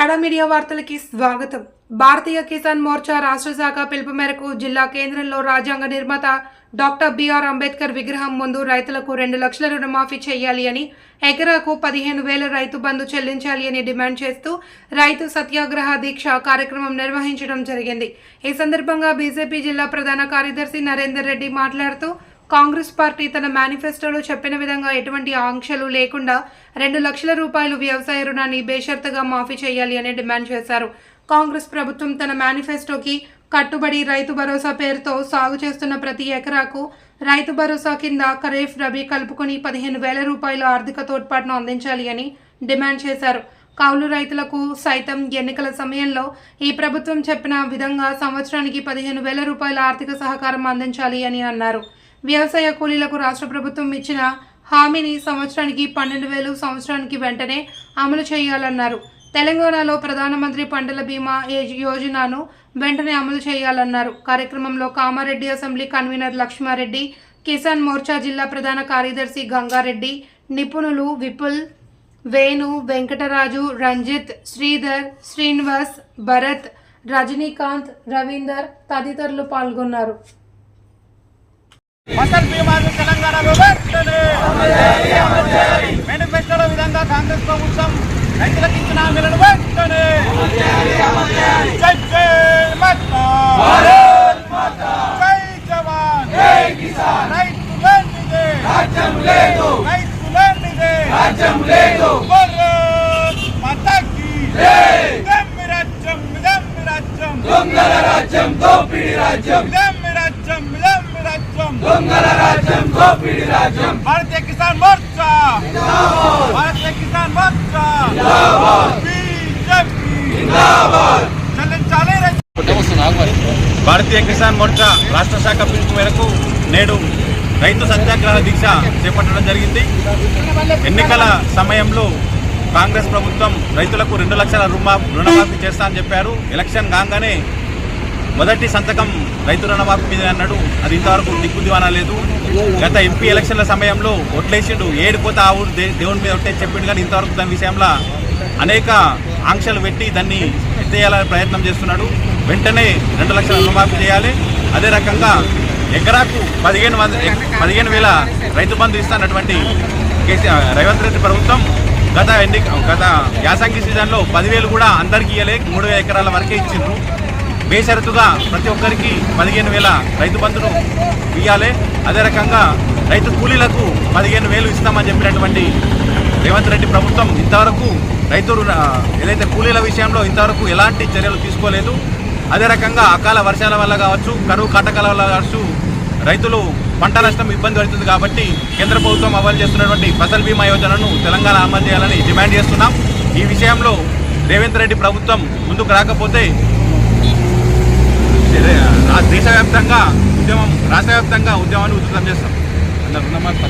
తడ media వార్తలకి స్వాగతం. భారతీయ కిసాన్ మోర్చా రాష్ట్ర శాఖ పిలుపు మేరకు జిల్లా కేంద్రంలో రాజ్యాంగ నిర్మాత డాక్టర్ బిఆర్ అంబేద్కర్ విగ్రహం ముందు రైతులకు రెండు లక్షల రుణమాఫీ చేయాలి అని ఎకరాకు పదిహేను వేల రైతు బంధు చెల్లించాలి అని డిమాండ్ చేస్తూ రైతు సత్యాగ్రహ దీక్ష కార్యక్రమం నిర్వహించడం జరిగింది. ఈ సందర్భంగా బీజేపీ జిల్లా ప్రధాన కార్యదర్శి నరేందర్ రెడ్డి మాట్లాడుతూ కాంగ్రెస్ పార్టీ తన మేనిఫెస్టోలో చెప్పిన విధంగా ఎటువంటి ఆంక్షలు లేకుండా రెండు లక్షల రూపాయలు వ్యవసాయ రుణాన్ని బేషరతుగా మాఫీ చేయాలి అని డిమాండ్ చేశారు. కాంగ్రెస్ ప్రభుత్వం తన మేనిఫెస్టోకి కట్టుబడి రైతు భరోసా పేరుతో సాగు చేస్తున్న ప్రతి ఎకరాకు రైతు భరోసా కింద ఖరీఫ్ రబీ కలుపుకొని పదిహేను వేల రూపాయల ఆర్థిక తోడ్పాటును అందించాలి అని డిమాండ్ చేశారు. కౌలు రైతులకు సైతం ఎన్నికల సమయంలో ఈ ప్రభుత్వం చెప్పిన విధంగా సంవత్సరానికి పదిహేను వేల రూపాయల ఆర్థిక సహకారం అందించాలి అని అన్నారు. వ్యవసాయ కూలీలకు రాష్ట్ర ప్రభుత్వం ఇచ్చిన హామీని సంవత్సరానికి పన్నెండు వేలు సంవత్సరానికి వెంటనే అమలు చేయాలన్నారు. తెలంగాణలో ప్రధానమంత్రి పంటల బీమా యోజనను వెంటనే అమలు చేయాలన్నారు. కార్యక్రమంలో కామారెడ్డి అసెంబ్లీ కన్వీనర్ లక్ష్మారెడ్డి కిసాన్ మోర్చా జిల్లా ప్రధాన కార్యదర్శి గంగారెడ్డి నిపుణులు విపుల్ వేణు వెంకటరాజు రంజిత్ శ్రీధర్ శ్రీనివాస్ భరత్ రజనీకాంత్ రవీందర్ తదితరులు పాల్గొన్నారు. ఫసల్ బీమాను తెలంగాణలో మేనిఫెస్టోలో విధంగా కాంగ్రెస్ ప్రభుత్వం రైతులకు ఇచ్చిన హామీలను వెంటనే జై జై మాతా. జై జవాన్. రైతు లేనిదే. రైతు లేనిదే. భారత్ మాతాకి దమ్మి రాజ్యం దమ్మి రాజ్యం. దొంగల రాజ్యం దోపిడి రాజ్యం. రాజ్యం రాజ్యం దొంగల రాజ్యం దోపిడి రాజ్యం. భారతీయ కిసాన్ మోర్చా! భారతీయ కిసాన్ మోర్చా! భారతీయ కిసాన్ మోర్చా రాష్ట్ర శాఖ పిలుపు మేరకు నేడు రైతు సత్యాగ్రహ దీక్ష చేపట్టడం జరిగింది. ఎన్నికల సమయంలో కాంగ్రెస్ ప్రభుత్వం రైతులకు రెండు లక్షల రుణమా రుణమాఫీ చేస్తా అని చెప్పారు. ఎలక్షన్ కాగానే మొదటి సంతకం రైతు రుణమాఫీ మీద అన్నాడు. అది ఇంతవరకు దిక్కు దివానా లేదు. గత ఎంపీ ఎలక్షన్ల సమయంలో ఒట్లేసిండు ఏడిపోతే ఆ ఊరు దే- దేవుని మీద ఒట్టే చెప్పిండు. కానీ ఇంతవరకు దాని విషయంలో అనేక ఆంక్షలు పెట్టి దాన్ని ఎత్తేయాలని ప్రయత్నం చేస్తున్నాడు. వెంటనే రెండు లక్షల రుణమాఫీ చేయాలి. అదే రకంగా ఎకరాకు పదిహేను వంద పదిహేను వేల రైతు బంధు ఇస్తున్నటువంటి కేసీఆర్ రేవంత్ రెడ్డి ప్రభుత్వం గత ఎన్ని గత యాసంగి సీజన్లో పదివేలు కూడా అందరికీ ఇవ్వలే మూడు వేల ఎకరాల వరకే ఇచ్చిండ్రు. బేషరతుగా ప్రతి ఒక్కరికి పదిహేను వేల రైతు బంధును ఇవ్వాలి అదే రకంగా రైతు కూలీలకు పదిహేను వేలు ఇస్తామని చెప్పినటువంటి రేవంత్ రెడ్డి ప్రభుత్వం ఇంతవరకు రైతు ఏదైతే కూలీల విషయంలో ఇంతవరకు ఎలాంటి చర్యలు తీసుకోలేదు. అదే రకంగా అకాల వర్షాల వల్ల కావచ్చు కరువు కాటకాల వల్ల కావచ్చు రైతులు పంట నష్టం ఇబ్బంది పడుతుంది కాబట్టి కేంద్ర ప్రభుత్వం అమలు చేస్తున్నటువంటి ఫసల్ బీమా యోజనను తెలంగాణ అమలు చేయాలని డిమాండ్ చేస్తున్నాం. ఈ విషయంలో రేవంత్ రెడ్డి ప్రభుత్వం ముందుకు రాకపోతే దేశవ్యాప్తంగా ఉద్యమం రాష్ట్ర వ్యాప్తంగా ఉద్యమాన్ని ఉధృతం చేస్తాం. అందరు రుణమాఫీ